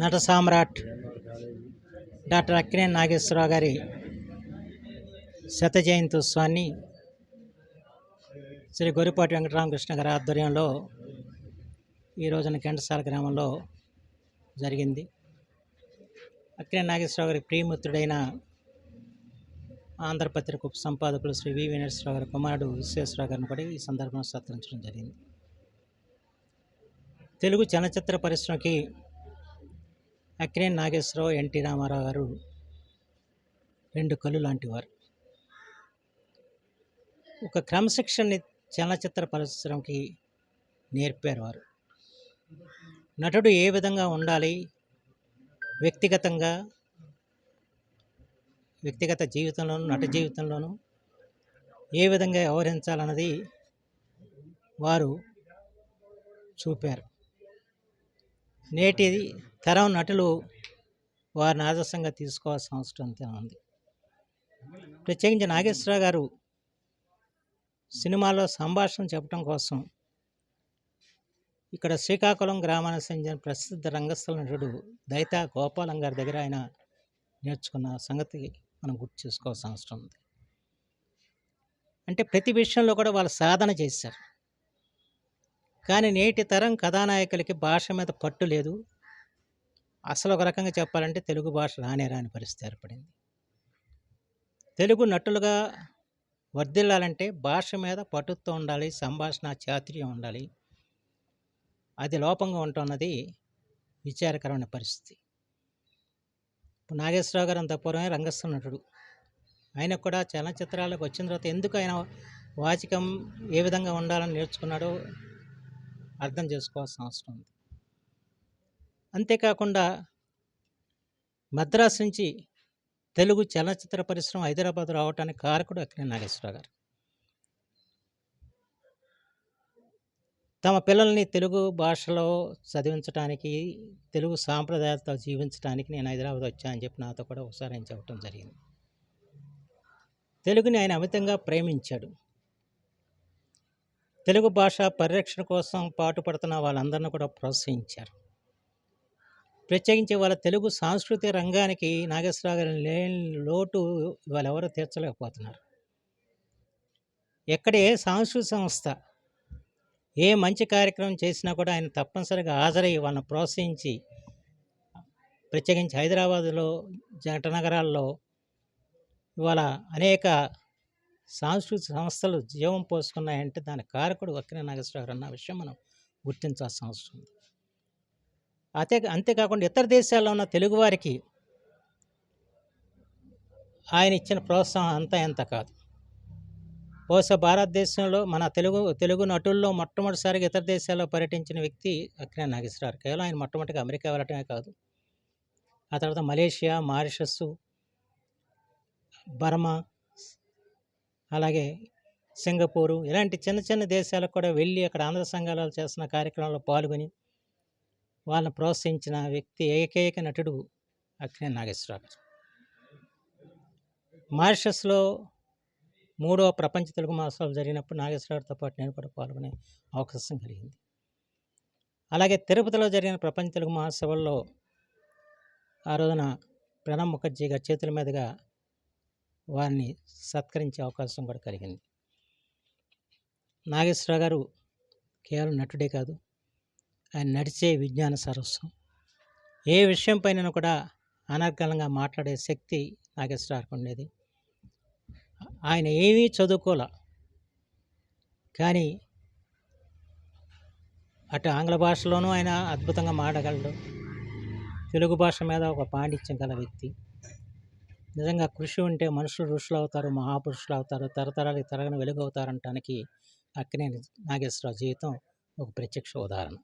నట సామ్రాట్ డాక్టర్ అక్కినే నాగేశ్వరరావు గారి శత జయంతి శ్రీ గొరిపాటి వెంకటరామకృష్ణ గారి ఆధ్వర్యంలో ఈ రోజున ఘంటసాల గ్రామంలో జరిగింది. అక్కినే నాగేశ్వరరావు గారి ప్రియమిత్రుడైన ఆంధ్రపత్రిక ఉప సంపాదకులు శ్రీ వి వీణేశ్వరరావు గారి కుమారుడు విశ్వేశ్వరరావు గారిని కూడా ఈ సందర్భంలో సత్కరించడం జరిగింది. తెలుగు చలనచిత్ర పరిశ్రమకి అక్కినేని నాగేశ్వరరావు ఎన్టీ రామారావు గారు రెండు కళ్ళు లాంటివారు. ఒక క్రమశిక్షణని చలనచిత్ర పరిశ్రమకి నేర్పారు వారు. నటుడు ఏ విధంగా ఉండాలి? వ్యక్తిగతంగా వ్యక్తిగత జీవితంలోనూ నట జీవితంలోనూ ఏ విధంగా వ్యవహరించాలన్నది వారు చూపారు. నేటి తరం నటులు వారిని ఆదర్శంగా తీసుకోవాల్సిన అవసరం అంతే ఉంది. ప్రత్యేకించి నాగేశ్వరరావు గారు సినిమాలో సంభాషణ చెప్పడం కోసం ఇక్కడ శ్రీకాకుళం గ్రామానికి చెందిన ప్రసిద్ధ రంగస్థల నటుడు దైతా గోపాలం గారి దగ్గర ఆయన నేర్చుకున్న సంగతి మనం గుర్తు చేసుకోవాల్సిన అవసరం ఉంది. అంటే ప్రతి విషయంలో కూడా వాళ్ళు సాధన చేశారు. కానీ నేటి తరం కథానాయకులకి భాష మీద పట్టు లేదు. అసలు ఒక రకంగా చెప్పాలంటే తెలుగు భాష రానే రాని పరిస్థితి ఏర్పడింది. తెలుగు నటులుగా వర్ధిల్లాలంటే భాష మీద పట్టుతో ఉండాలి సంభాషణ చాతుర్యం ఉండాలి. అది లోపంగా ఉంటున్నది విచారకరమైన పరిస్థితి. ఇప్పుడు నాగేశ్వరరావు గారు అంత పూర్వమే రంగస్థల నటుడు. ఆయన కూడా చలనచిత్రాలకు వచ్చిన తర్వాత ఎందుకు ఆయన వాచికం ఏ విధంగా ఉండాలని నేర్చుకున్నాడో అర్థం చేసుకోవాల్సిన అవసరం ఉంది. అంతేకాకుండా మద్రాసు నుంచి తెలుగు చలనచిత్ర పరిశ్రమ హైదరాబాద్ రావడానికి కారకుడు అక్కినేని నాగేశ్వరరావు గారు. తమ పిల్లల్ని తెలుగు భాషలో చదివించడానికి తెలుగు సాంప్రదాయాలతో జీవించడానికి నేను హైదరాబాద్ వచ్చానని చెప్పి నాతో కూడా ఒకసారి ఆయన చెప్పడం జరిగింది. తెలుగుని ఆయన అమితంగా ప్రేమించాడు. తెలుగు భాష పరిరక్షణ కోసం పాటుపడుతున్న వాళ్ళందరినీ కూడా ప్రోత్సహించారు. ప్రత్యేకించి వాళ్ళ తెలుగు సాంస్కృతిక రంగానికి నాగేశ్వరరావు గారి లేని లోటు వాళ్ళు ఎవరు తీర్చలేకపోతున్నారు. ఎక్కడ ఏ సాంస్కృతిక సంస్థ ఏ మంచి కార్యక్రమం చేసినా కూడా ఆయన తప్పనిసరిగా హాజరై వాళ్ళని ప్రోత్సహించి ప్రత్యేకించి హైదరాబాదులో జట నగరాల్లో ఇవాళ అనేక సాంస్కృతిక సంస్థలు జీవం పోసుకున్నాయంటే దాని కారకుడు వక్కిన నాగేశ్వరరావు అన్న విషయం మనం గుర్తించాల్సిన అవసరం ఉంది. అంతే అంతేకాకుండా ఇతర దేశాల్లో ఉన్న తెలుగువారికి ఆయన ఇచ్చిన ప్రోత్సాహం అంతా ఎంత కాదు. బహుశా భారతదేశంలో మన తెలుగు తెలుగు నటుల్లో మొట్టమొదటిసారిగా ఇతర దేశాల్లో పర్యటించిన వ్యక్తి అక్కినే నాగేశ్వరరావు. కేవలం ఆయన మొట్టమొదటిగా అమెరికా వెళ్ళటమే కాదు. ఆ తర్వాత మలేషియా మారిషస్ బర్మా అలాగే సింగపూరు ఇలాంటి చిన్న చిన్న దేశాలకు కూడా వెళ్ళి అక్కడ ఆంధ్ర సంఘాలు చేస్తున్న కార్యక్రమంలో పాల్గొని వాళ్ళని ప్రోత్సహించిన వ్యక్తి ఏకైక నటుడు అక్కినే నాగేశ్వరరావు మారిషస్లో మూడవ ప్రపంచ తెలుగు మహోత్సవాలు జరిగినప్పుడు నాగేశ్వరరావుతో పాటు నేను కూడా పాల్గొనే అవకాశం కలిగింది. అలాగే తిరుపతిలో జరిగిన ప్రపంచ తెలుగు మహోత్సవాల్లో ఆ రోజున ప్రణబ్ ముఖర్జీ గారి చేతుల మీదుగా వారిని సత్కరించే అవకాశం కూడా కలిగింది. నాగేశ్వరరావు గారు కేవలం నటుడే కాదు ఆయన నడిచే విజ్ఞాన సరస్సు. ఏ విషయంపైన కూడా అనర్గళంగా మాట్లాడే శక్తి నాగేశ్వరరావుకి ఉండేది. ఆయన ఏమీ చదువుకోలే. కానీ అటు ఆంగ్ల భాషలోనూ ఆయన అద్భుతంగా మాడగలడు తెలుగు భాష మీద ఒక పాండిత్యం గల వ్యక్తి. నిజంగా కృషి ఉంటే మనుషులు ఋషులు అవుతారు మహాపురుషులు అవుతారు తరతరాలు తరగని వెలుగు అవుతారంటానికి అక్కినేని నాగేశ్వరరావు జీవితం ఒక ప్రత్యక్ష ఉదాహరణ.